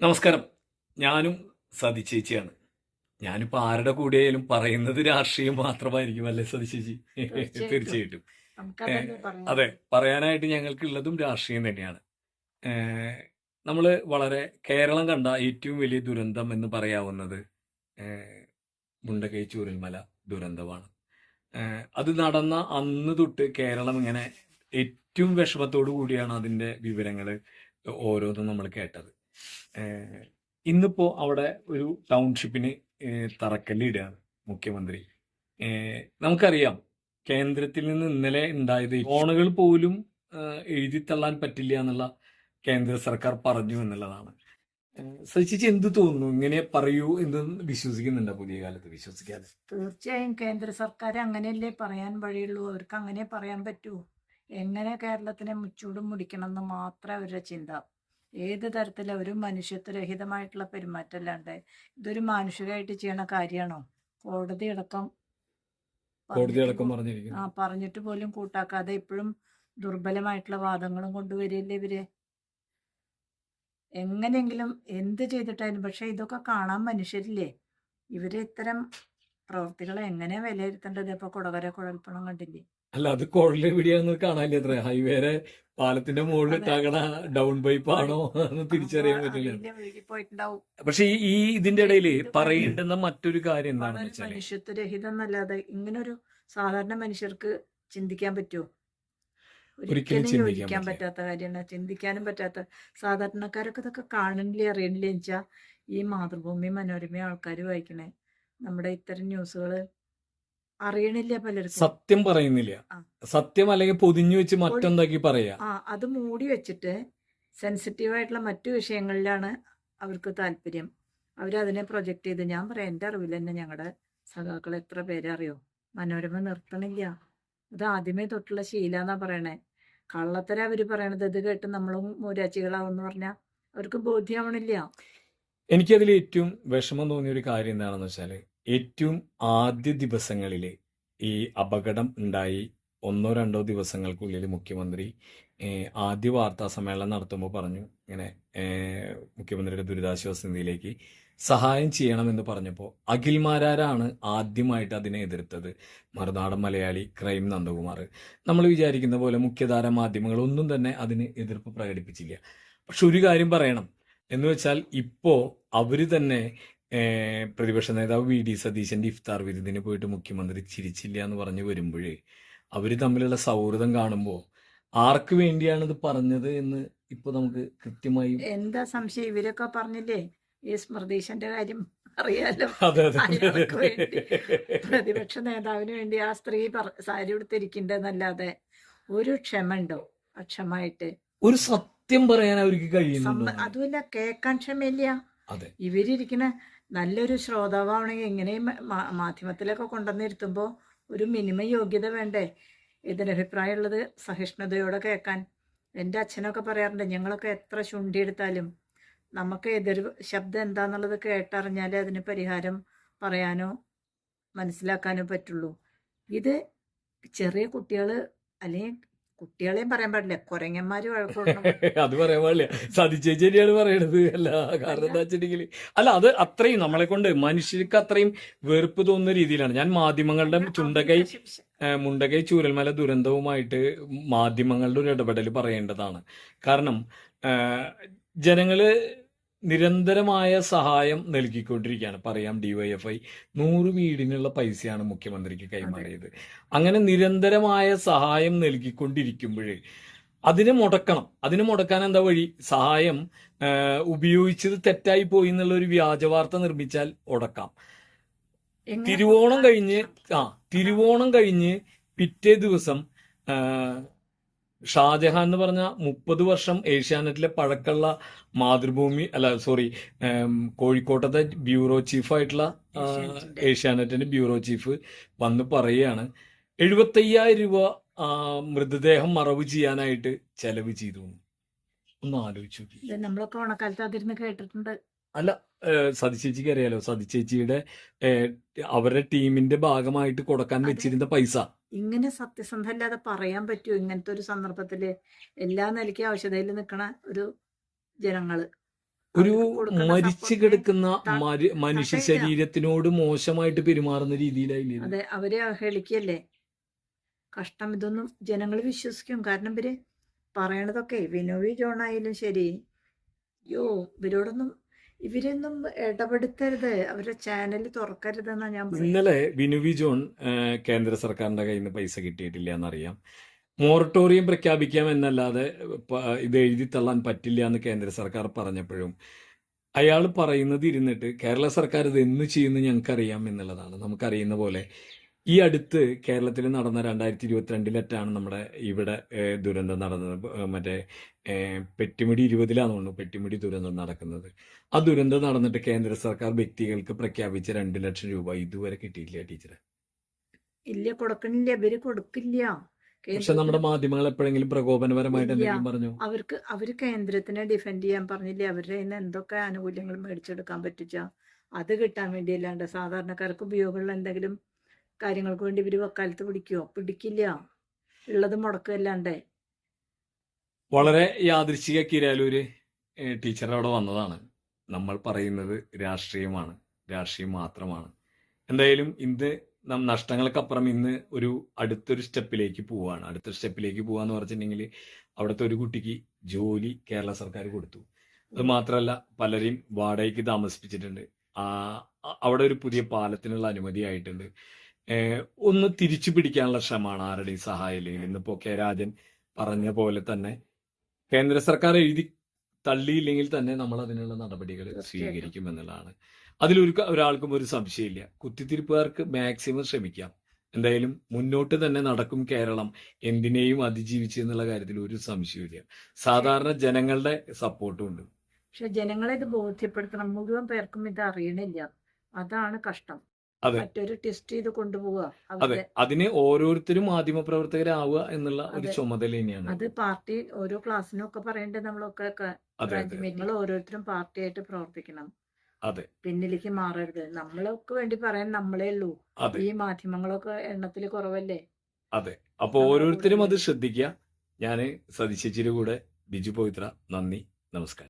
നമസ്കാരം. ഞാനും സതി ചേച്ചിയാണ്. ഞാനിപ്പോ ആരുടെ കൂടെയായാലും പറയുന്നത് രാഷ്ട്രീയം മാത്രമായിരിക്കും അല്ലേ സതി ചേച്ചി? തീർച്ചയായിട്ടും. അതെ പറയാനായിട്ട് ഞങ്ങൾക്കുള്ളതും രാഷ്ട്രീയം തന്നെയാണ്. നമ്മൾ വളരെ കേരളം കണ്ട ഏറ്റവും വലിയ ദുരന്തം എന്ന് പറയാവുന്നത് മുണ്ടകൈ മുണ്ടക്കൈ ചൂരൽമല ദുരന്തമാണ്. അത് നടന്ന അന്ന് തൊട്ട് കേരളം ഇങ്ങനെ ഏറ്റവും വിഷമത്തോടു കൂടിയാണ് അതിന്റെ വിവരങ്ങൾ ഓരോന്നും നമ്മൾ കേട്ടത്. ഇന്നിപ്പോ അവിടെ ഒരു ടൗൺഷിപ്പിന് തറക്കല്ലിടുകയാണ് മുഖ്യമന്ത്രി. നമുക്കറിയാം കേന്ദ്രത്തിൽ നിന്ന് ഇന്നലെ ഉണ്ടായത് ഫോണുകൾ പോലും എഴുതിത്തള്ളാൻ എഴുതി തള്ളാൻ പറ്റില്ല എന്നുള്ള കേന്ദ്ര സർക്കാർ പറഞ്ഞു എന്നുള്ളതാണ്. സച്ചിച്ച് എന്ത് തോന്നുന്നു? ഇങ്ങനെ പറയൂ എന്ന് വിശ്വസിക്കുന്നുണ്ടോ പുതിയ കാലത്ത്? വിശ്വസിക്കാതെ. തീർച്ചയായും കേന്ദ്ര സർക്കാർ അങ്ങനെയല്ലേ പറയാൻ വഴിയുള്ളൂ. അവർക്ക് അങ്ങനെ പറയാൻ പറ്റൂ. എങ്ങനെ കേരളത്തിനെ മുച്ചൂടും മുടിക്കണം എന്ന് മാത്രമേ അവരുടെ ചിന്ത. ഏത് തരത്തിൽ ഒരു മനുഷ്യത്വരഹിതമായിട്ടുള്ള പെരുമാറ്റമല്ലാണ്ട് ഇതൊരു മാനുഷികമായിട്ട് ചെയ്യണ കാര്യമാണോ കോടതി അടക്കം കോടതി അടക്കം ആ പറഞ്ഞിട്ട് പോലും കൂട്ടാക്കാതെ ഇപ്പോഴും ദുർബലമായിട്ടുള്ള വാദങ്ങളും കൊണ്ടുവരില്ലേ ഇവർ? എങ്ങനെയെങ്കിലും എന്ത് ചെയ്തിട്ടായാലും പക്ഷെ ഇതൊക്കെ കാണാൻ മനുഷ്യരില്ലേ? ഇവർ ഇത്തരം പ്രവൃത്തികളെ എങ്ങനെ വിലയിരുത്തേണ്ടത്? ഇപ്പൊ കുടകര കുഴൽപ്പണം കണ്ടില്ലേ? അല്ല അത് കുഴൽ എവിടെയാണെന്ന് കാണാനില്ല അത്ര? ഹൈവേരെ പാലത്തിന്റെ മുകളിൽ. ഇട്ടാകണ ഡൗൺ പൈപ്പ് ആണോ എന്ന് തിരിച്ചറിയാൻ പറ്റില്ല പക്ഷെ ഈ ഇതിന്റെ ഇടയിൽ പറയേണ്ടുന്ന മറ്റൊരു കാര്യം എന്താണെന്ന് വെച്ചാൽ മനുഷ്യത്വരഹിതം എന്നല്ലാതെ ഇങ്ങനൊരു സാധാരണ മനുഷ്യർക്ക് ചിന്തിക്കാൻ പറ്റുമോ ഒരിക്കലും ചിന്തിക്കാൻ പറ്റാത്ത കാര്യമാണ്. ചിന്തിക്കാനും പറ്റാത്ത സാധാരണക്കാരൊക്കെ ഇതൊക്കെ കാണണില്ലേ അറിയണില്ലേ വെച്ചാ ഈ മാതൃഭൂമി മനോരമ ആൾക്കാർ വായിക്കണേ. നമ്മുടെ ഇത്തരം ന്യൂസുകൾ അറിയണില്ല പലർക്കും. സത്യം പറയുന്നില്ല. ആ. സത്യം അല്ലെങ്കിൽ പൊതിഞ്ഞു വെച്ച് മറ്റെന്താക്കി പറയാ? ആ അത് മൂടി വെച്ചിട്ട് സെൻസിറ്റീവ് ആയിട്ടുള്ള മറ്റു വിഷയങ്ങളിലാണ് അവർക്ക് താല്പര്യം. അവരതിനെ പ്രൊജക്റ്റ് ചെയ്ത്. ഞാൻ പറയാം എന്റെ അറിവിൽ തന്നെ ഞങ്ങളുടെ സഖാക്കൾ എത്ര പേരെ അറിയോ? മനോരമ നിർത്തണില്ല. അത് ആദ്യമേ തൊട്ടുള്ള ശീലാന്നാ പറയണേ. കള്ളത്തര അവർ പറയണത്. ഇത് കേട്ട് നമ്മളും മൂരാച്ചികളാവെന്ന് പറഞ്ഞാൽ അവർക്ക് ബോധ്യമാവണില്ല എനിക്കതിൽ ഏറ്റവും വിഷമം തോന്നിയ ഒരു കാര്യം എന്താണെന്ന് വെച്ചാൽ ഏറ്റവും ആദ്യ ദിവസങ്ങളിൽ ഈ അപകടം ഉണ്ടായി. ഒന്നോ രണ്ടോ ദിവസങ്ങൾക്കുള്ളിൽ മുഖ്യമന്ത്രി ആദ്യ വാർത്താ സമ്മേളനം നടത്തുമ്പോൾ പറഞ്ഞു ഇങ്ങനെ മുഖ്യമന്ത്രിയുടെ ദുരിതാശ്വാസ നിധിയിലേക്ക് സഹായം ചെയ്യണമെന്ന് പറഞ്ഞപ്പോൾ അഖിൽമാരാരാണ് ആദ്യമായിട്ട് അതിനെ എതിർത്തത്. മറുനാടൻ മലയാളി ക്രൈം നന്ദകുമാർ. നമ്മൾ വിചാരിക്കുന്ന പോലെ മുഖ്യധാര മാധ്യമങ്ങളൊന്നും തന്നെ അതിന് എതിർപ്പ് പ്രകടിപ്പിച്ചില്ല. പക്ഷെ ഒരു കാര്യം പറയണം. എന്ന് വെച്ചാൽ ഇപ്പോ അവർ തന്നെ പ്രതിപക്ഷ നേതാവ് വി ഡി സതീശന്റെ ഇഫ്താർ വിരുദ്ധിന് പോയിട്ട് മുഖ്യമന്ത്രി ചിരിച്ചില്ല എന്ന് പറഞ്ഞു വരുമ്പോഴേ അവർ തമ്മിലുള്ള സൗഹൃദം കാണുമ്പോൾ ആർക്ക് വേണ്ടിയാണ് ഇത് പറഞ്ഞത് എന്ന് ഇപ്പൊ നമുക്ക് കൃത്യമായി എന്താ സംശയം? ഇവരൊക്കെ പറഞ്ഞില്ലേ ഈ സ്മൃതീശന്റെ കാര്യം അറിയാലോ? പ്രതിപക്ഷ നേതാവിന് വേണ്ടി ആ സ്ത്രീ സാരി ഉടുത്തിരിക്കണ്ടെന്നല്ലാതെ ഒരു ക്ഷമ ഉണ്ടോ അക്ഷമായിട്ട്. ഒരു സത്യം പറയാൻ അവർക്ക് കഴിയുന്നു അതുമല്ല കേൾക്കാൻ ക്ഷമയില്ല. അതെ. ഇവരിയ്ക്കുന്ന നല്ലൊരു ശ്രോതാവാണെങ്കിൽ എങ്ങനെയും മാധ്യമത്തിലൊക്കെ കൊണ്ടുവന്നിരുത്തുമ്പോൾ ഒരു മിനിമം യോഗ്യത വേണ്ടേ? എതിരഭിപ്രായമുള്ളത് സഹിഷ്ണുതയോടെ കേൾക്കാൻ. എന്റെ അച്ഛനൊക്കെ പറയാറുണ്ട് ഞങ്ങളൊക്കെ എത്ര ചുണ്ടിയെടുത്താലും നമുക്ക് എതിർ ശബ്ദം എന്താന്നുള്ളത് കേട്ടറിഞ്ഞാലേ അതിന് പരിഹാരം പറയാനോ മനസ്സിലാക്കാനോ പറ്റുള്ളൂ. ഇത് ചെറിയ കുട്ടികൾ അല്ലെങ്കിൽ കുട്ടികളെയും പറയാൻ പാടില്ല. കുരങ്ങന്മാര് അത് പറയാൻ പാടില്ല. സതിച്ചേരിയാണ് പറയണത്. അല്ല കാരണം എന്താ വെച്ചിട്ടുണ്ടെങ്കിൽ അല്ല അത് അത്രയും നമ്മളെ കൊണ്ട് മനുഷ്യർക്ക് അത്രയും വെറുപ്പ് തോന്നുന്ന രീതിയിലാണ്. ഞാൻ മാധ്യമങ്ങളുടെ ചുണ്ടകൈ മുണ്ടകൈ ചൂരൽമല ദുരന്തവുമായിട്ട് മാധ്യമങ്ങളുടെ ഒരു ഇടപെടൽ പറയേണ്ടതാണ്. കാരണം ജനങ്ങൾ നിരന്തരമായ സഹായം നൽകിക്കൊണ്ടിരിക്കുകയാണ്. പറയാം ഡിവൈഎഫ്ഐ നൂറ് വീടിനുള്ള പൈസയാണ് മുഖ്യമന്ത്രിക്ക് കൈമാറിയത്. അങ്ങനെ നിരന്തരമായ സഹായം നൽകിക്കൊണ്ടിരിക്കുമ്പോഴേ അതിനെ മുടക്കണം. അതിനെ മുടക്കാൻ എന്താ വഴി? സഹായം ഉപയോഗിച്ചത് തെറ്റായി പോയി എന്നുള്ള ഒരു വ്യാജ വാർത്ത നിർമ്മിച്ചാൽ ഉടക്കാം തിരുവോണം കഴിഞ്ഞ് ആ തിരുവോണം കഴിഞ്ഞ് പിറ്റേ ദിവസം ഷാജഹാൻ എന്ന് പറഞ്ഞാൽ മുപ്പത് വർഷം ഏഷ്യാനെറ്റിലെ പഴക്കമുള്ള മാതൃഭൂമി അല്ല സോറി കോഴിക്കോട്ടത്തെ ബ്യൂറോ ചീഫ് ആയിട്ടുള്ള ആ, ഏഷ്യാനെറ്റിന്റെ. ബ്യൂറോ ചീഫ് വന്ന് പറയുകയാണ്. എഴുപത്തയ്യായിരം രൂപ മൃതദേഹം മറവ് ചെയ്യാനായിട്ട് ചെലവ് ചെയ്തു ഒന്ന് ആലോചിച്ചു നമ്മളൊക്കെ ഓണക്കാലത്ത് അതിരുന്ന് കേട്ടിട്ടുണ്ട്. അല്ല ഏഹ് സതിച്ചേച്ചിക്ക് അറിയാലോ? സതിച്ചേച്ചിയുടെ ഏഹ് അവരുടെ ടീമിന്റെ ഭാഗമായിട്ട് കൊടുക്കാൻ വെച്ചിരുന്ന പൈസ. ഇങ്ങനെ സത്യസന്ധമല്ലാതെ പറയാൻ പറ്റുമോ ഇങ്ങനത്തെ ഒരു സന്ദർഭത്തിൽ എല്ലാ നിലയ്ക്ക് ആവശ്യതയിൽ നിൽക്കണ ഒരു ജനങ്ങൾ. ഒരു മരിച്ചു കിടക്കുന്ന മനുഷ്യ ശരീരത്തിനോട് മോശമായിട്ട് പെരുമാറുന്ന രീതിയിലായില്ലേ? അതെ അവരെ അവഹേളിക്കല്ലേ? കഷ്ടം ഇതൊന്നും ജനങ്ങൾ വിശ്വസിക്കും. കാരണം ഇവർ പറയണതൊക്കെ വിനോവി ജോൺ ആയാലും ശരി. യോ ഇവരോടൊന്നും ഇവരൊന്നും ഇടപെടുത്തരുത്. അവരുടെ ചാനൽ തുറക്കരുതെന്നാ ഞാൻ ഇന്നലെ വിനുവി ജോൺ കേന്ദ്ര സർക്കാരിന്റെ കയ്യിൽ നിന്ന് പൈസ കിട്ടിയിട്ടില്ല എന്നറിയാം. മൊറട്ടോറിയം പ്രഖ്യാപിക്കാം എന്നല്ലാതെ ഇത് എഴുതി തള്ളാൻ പറ്റില്ല എന്ന് കേന്ദ്ര സർക്കാർ പറഞ്ഞപ്പോഴും അയാൾ പറയുന്നത് ഇരുന്നിട്ട് കേരള സർക്കാർ ഇത് എന്ന് ചെയ്യുന്നു ഞങ്ങൾക്കറിയാം എന്നുള്ളതാണ്. നമുക്കറിയുന്ന പോലെ ഈ അടുത്ത് കേരളത്തിൽ നടന്ന രണ്ടായിരത്തി ഇരുപത്തിരണ്ടിലറ്റാണ് നമ്മുടെ ഇവിടെ ദുരന്തം നടന്നത്. മറ്റേ പെട്ടിമുടി ഇരുപതിലാന്ന് തോന്നുന്നു പെട്ടിമുടി ദുരന്തം നടക്കുന്നത്. ആ ദുരന്തം നടന്നിട്ട് കേന്ദ്ര സർക്കാർ വ്യക്തികൾക്ക് പ്രഖ്യാപിച്ച രണ്ട് ലക്ഷം രൂപ ഇതുവരെ കിട്ടിയില്ല ടീച്ചറെ. ഇല്ല കൊടുക്കണില്ല ഇവർ കൊടുക്കില്ല. പക്ഷെ നമ്മുടെ മാധ്യമങ്ങൾ എപ്പോഴെങ്കിലും പ്രകോപനപരമായിട്ട് എന്തെങ്കിലും പറഞ്ഞു? അവർക്ക് അവർ കേന്ദ്രത്തിനെ ഡിഫെൻഡ് ചെയ്യാൻ പറഞ്ഞില്ലേ? അവരുടെ നിന്ന് എന്തൊക്കെ ആനുകൂല്യങ്ങൾ മേടിച്ചെടുക്കാൻ പറ്റിച്ച അത് കിട്ടാൻ വേണ്ടിയല്ലാണ്ട് സാധാരണക്കാർക്ക് ഉപയോഗമുള്ള എന്തെങ്കിലും കാര്യങ്ങൾക്ക് വേണ്ടി ഇവർ വക്കാലത്ത് പിടിക്കുവോ? പിടിക്കില്ല. ഉള്ളത് മുടക്കുമല്ലാണ്ട് വളരെ യാദൃശിക കിരാലൂര് ടീച്ചർ അവിടെ വന്നതാണ്. നമ്മൾ പറയുന്നത് രാഷ്ട്രീയമാണ്. രാഷ്ട്രീയം മാത്രമാണ്. എന്തായാലും ഇന്ന് നാം നഷ്ടങ്ങൾക്കപ്പുറം ഇന്ന് ഒരു അടുത്തൊരു സ്റ്റെപ്പിലേക്ക് പോവാണ്. അടുത്ത സ്റ്റെപ്പിലേക്ക് പോവാന്ന് പറഞ്ഞിട്ടുണ്ടെങ്കിൽ അവിടുത്തെ ഒരു കുട്ടിക്ക് ജോലി കേരള സർക്കാർ കൊടുത്തു. അത് മാത്രമല്ല പലരെയും വാടകയ്ക്ക് താമസിപ്പിച്ചിട്ടുണ്ട്. ആ അവിടെ ഒരു പുതിയ പാലത്തിനുള്ള അനുമതി ആയിട്ടുണ്ട്. ഒന്ന് തിരിച്ചു പിടിക്കാനുള്ള ശ്രമമാണ് ആരുടെയും സഹായം ഇല്ലെങ്കിൽ ഇന്നിപ്പോ കെ രാജൻ പറഞ്ഞ പോലെ തന്നെ കേന്ദ്ര സർക്കാർ എഴുതി തള്ളിയില്ലെങ്കിൽ തന്നെ നമ്മൾ അതിനുള്ള നടപടികൾ സ്വീകരിക്കും എന്നുള്ളതാണ്. അതിലൊരു ഒരാൾക്കും ഒരു സംശയമില്ല. കുത്തിത്തിരിപ്പുകാർക്ക് മാക്സിമം ശ്രമിക്കാം. എന്തായാലും മുന്നോട്ട് തന്നെ നടക്കും കേരളം. എന്തിനേയും അതിജീവിച്ചു എന്നുള്ള കാര്യത്തിൽ ഒരു സംശയമില്ല സാധാരണ ജനങ്ങളുടെ സപ്പോർട്ടും ഉണ്ട്. പക്ഷെ ജനങ്ങളെ ഇത് ബോധ്യപ്പെടുത്തണം. മുഴുവൻ പേർക്കും ഇത് അറിയണില്ല. അതാണ് കഷ്ടം. മറ്റൊരു ടെസ്റ്റ് ചെയ്ത് കൊണ്ടുപോവുക. അതെ. അതിനെ ഓരോരുത്തരും മാധ്യമപ്രവർത്തകരാവുക എന്നുള്ള ഒരു ചുമതല തന്നെയാണ് അത് പാർട്ടി ഓരോ ക്ലാസ്സിനും ഒക്കെ പറയേണ്ടത് നമ്മളൊക്കെ മീറ്റിങ്ങൾ ഓരോരുത്തരും പാർട്ടിയായിട്ട് പ്രവർത്തിക്കണം. അതെ. പിന്നിലേക്ക് മാറരുത്. നമ്മളൊക്കെ വേണ്ടി പറയാൻ നമ്മളേ ഉള്ളൂ. ഈ മാധ്യമങ്ങളൊക്കെ എണ്ണത്തിൽ കുറവല്ലേ? അതെ. അപ്പൊ ഓരോരുത്തരും അത് ശ്രദ്ധിക്കുക. ഞാൻ സതീശേച്ചിയുടെ കൂടെ ബിജു പവിത്ര. നന്ദി. നമസ്കാരം.